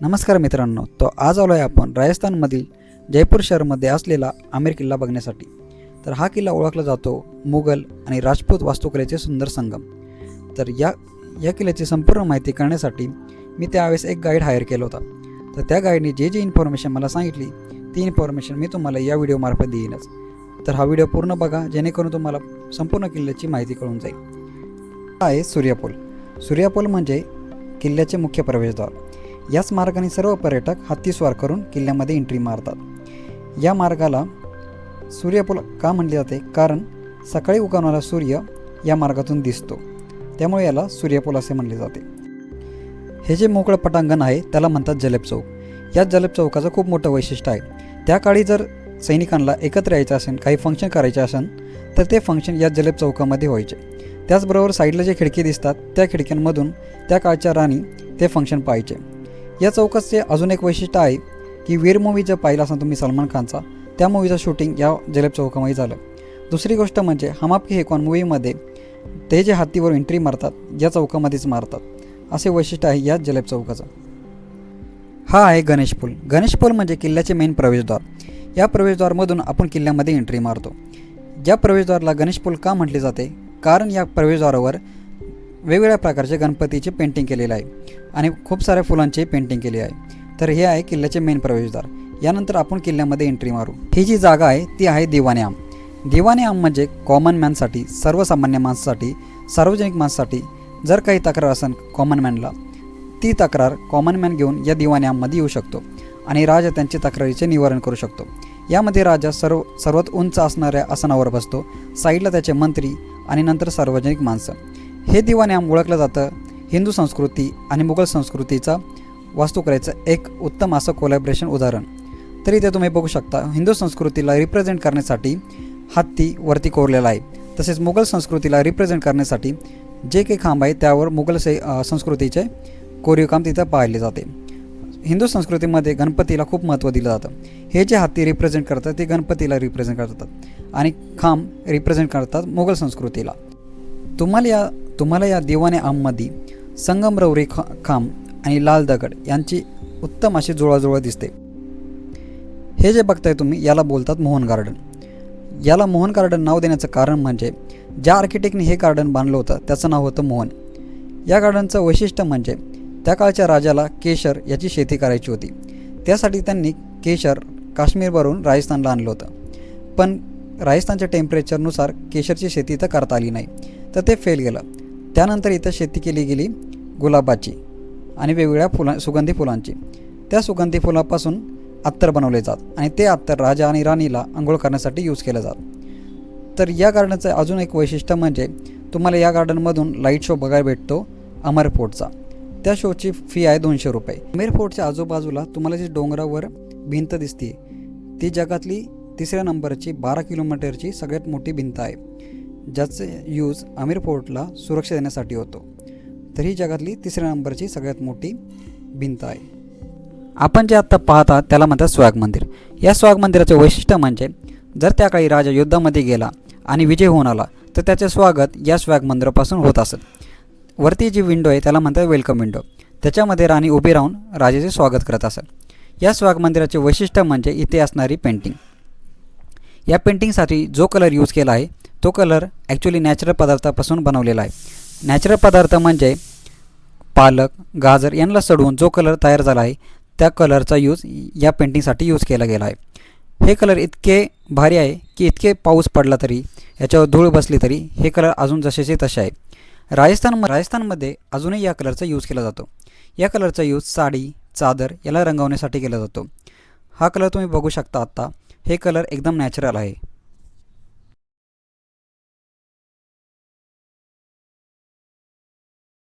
नमस्कार मित्रांनो तो आज आलो आहे आपण राजस्थानमधील जयपूर शहरमध्ये असलेला आमिर किल्ला बघण्यासाठी. तर हा किल्ला ओळखला जातो मुघल आणि राजपूत वास्तुकलेचे सुंदर संगम. तर या या किल्ल्याची संपूर्ण माहिती करण्यासाठी मी त्यावेळेस एक गाईड हायर केला होता. तर त्या गाईडने जे जे इन्फॉर्मेशन मला सांगितली ती इन्फॉर्मेशन मी तुम्हाला या व्हिडिओमार्फत देईनच. तर हा व्हिडिओ पूर्ण बघा जेणेकरून तुम्हाला संपूर्ण किल्ल्याची माहिती कळून जाईल. हा आहे सूर्यपूल. सूर्यपूल म्हणजे किल्ल्याचे मुख्य प्रवेशद्वार. याच मार्गाने सर्व पर्यटक हत्तीस्वार करून किल्ल्यामध्ये एंट्री मारतात. या मार्गाला सूर्यपूल का म्हटले जाते? कारण सकाळी उगवणारा सूर्य या मार्गातून दिसतो. त्यामुळे याला सूर्यपूल असे म्हटले जाते. हे जे मोकळं पटांगण आहे त्याला म्हणतात जलेब चौक. या जलेब चौकाचं खूप मोठं वैशिष्ट्य आहे. त्या काळी जर सैनिकांना एकत्र यायचं असेल काही फंक्शन करायचे असेल तर ते फंक्शन या जलेब चौकामध्ये व्हायचे. त्याचबरोबर साईडला जे खिडकी दिसतात त्या खिडक्यांमधून त्या काळच्या राणी ते फंक्शन पाहायचे. या चौकाचे अजून एक वैशिष्ट्य आहे की वीर मूवी जर पाहिला असाल तुम्ही सलमान खानचा त्या मूवीचं शूटिंग या जलेब चौकामध्ये झालं. दुसरी गोष्ट म्हणजे हम आपके हे मूवीमध्ये ते जे हत्तीवर एंट्री मारतात या चौकामध्येच मारतात. असे वैशिष्ट्य आहे या जलेब चौकाचं. हा आहे गणेश पूल. गणेश पूल म्हणजे किल्ल्याचे मेन प्रवेशद्वार. या प्रवेशद्वारमधून आपण किल्ल्यामध्ये एंट्री मारतो. या प्रवेशद्वाराला गणेश पूल का म्हटले जाते? कारण या प्रवेशद्वारावर वेगवेगळ्या प्रकारचे गणपतीचे पेंटिंग केलेले आहे आणि खूप साऱ्या फुलांचे पेंटिंग केले आहे. तर हे आहे किल्ल्याचे मेन प्रवेशद्वार. यानंतर आपण किल्ल्यामध्ये एंट्री मारू. ही जी जागा आहे ती आहे दिवाने आम आम म्हणजे कॉमन मॅनसाठी सर्वसामान्य माणसासाठी सार्वजनिक माणसासाठी जर काही तक्रार असेल कॉमन मॅनला ती तक्रार कॉमन मॅन घेऊन या दिवाने आममध्ये येऊ शकतो आणि राजा त्यांच्या तक्रारीचे निवारण करू शकतो. यामध्ये राजा सर्व सर्वात उंच असणाऱ्या आसनावर बसतो साईडला त्याचे मंत्री आणि नंतर सार्वजनिक माणसं. हे दिवाने आम ओळखलं जातं. हिंदू संस्कृती आणि मुघल संस्कृतीचा वास्तुकलेचं एक उत्तम असं कोलॅबरेशन उदाहरण. तर इथे तुम्ही बघू शकता हिंदू संस्कृतीला रिप्रेझेंट करण्यासाठी हत्ती वरती कोरलेला आहे. तसेच मुघल संस्कृतीला रिप्रेझेंट करण्यासाठी जे काही खांब आहे त्यावर मुघल से संस्कृतीचे कोरीव काम तिथं पाहिले जाते. हिंदू संस्कृतीमध्ये गणपतीला खूप महत्त्व दिलं जातं. हे जे हत्ती रिप्रेझेंट करतात ते गणपतीला रिप्रेझेंट करतात. आणि खांब रिप्रेझेंट करतात मुघल संस्कृतीला. तुम्हाला या तुम्हाला या दिवाने आममध्ये संगमरवरी खा खांब आणि लाल दगड यांची उत्तम अशी जुळाजुळा दिसते. हे जे बघताय तुम्ही याला बोलतात मोहन गार्डन. याला मोहन गार्डन नाव देण्याचं कारण म्हणजे ज्या आर्किटेक्टने हे गार्डन बांधलं होतं त्याचं नाव होतं मोहन. या गार्डनचं वैशिष्ट्य म्हणजे त्या काळच्या राजाला केशर याची शेती करायची होती. त्यासाठी त्यांनी केशर काश्मीरवरून राजस्थानला आणलं होतं. पण राजस्थानच्या टेम्परेचरनुसार केशरची शेती तर करता आली नाही. तर ते फेल गेलं. त्यानंतर इथं शेती केली गेली गुलाबाची आणि वेगवेगळ्या फुला सुगंधी फुलांची. त्या सुगंधी फुलापासून अत्तर बनवले जात आणि ते अत्तर राजा आणि राणीला आंघोळ करण्यासाठी यूज केलं जात. तर या गार्डनचं अजून एक वैशिष्ट्य म्हणजे तुम्हाला या गार्डनमधून लाइट शो बघायला भेटतो अमर फोर्टचा. त्या शोची फी आहे दोनशे रुपये. अमेर फोर्टच्या आजूबाजूला तुम्हाला जी डोंगरावर भिंत दिसते ती जगातली तिसऱ्या नंबरची बारा किलोमीटरची सगळ्यात मोठी भिंत आहे. ज्याचे यूज अमीर फोर्टला सुरक्षा देण्यासाठी होतो. तर ही जगातली तिसऱ्या नंबरची सगळ्यात मोठी भिंत आहे. आपण जे आत्ता पाहता त्याला म्हणतात स्वाग मंदिर. या स्वाग मंदिराचे वैशिष्ट्य म्हणजे जर त्या काळी राजा युद्धामध्ये गेला आणि विजय होऊन आला तर त्याचे स्वागत या स्वाग मंदिरापासून होत असत वरती जी विंडो आहे त्याला म्हणतात वेलकम विंडो त्याच्यामध्ये राणी उभी राहून राजाचे स्वागत करत असत या स्वाग मंदिराचे वैशिष्ट्य म्हणजे इथे असणारी पेंटिंग या पेंटिंगसाठी जो कलर यूज केला आहे तो कलर ॲक्च्युली नॅचरल पदार्थापासून बनवलेला आहे. नॅचरल पदार्थ म्हणजे पालक गाजर यांना सडवून जो कलर तयार झाला आहे त्या कलरचा यूज या पेंटिंगसाठी यूज केला गेला आहे. हे कलर इतके भारी आहे की इतके पाऊस पडला तरी याच्यावर धूळ बसली तरी हे कलर अजून जसेचे तसे आहे. राजस्थान राजस्थानमध्ये अजूनही या कलरचा यूज केला जातो. या कलरचा यूज साडी चादर याला रंगवण्यासाठी केला जातो. हा कलर तुम्ही बघू शकता आत्ता हे कलर एकदम नॅचरल आहे.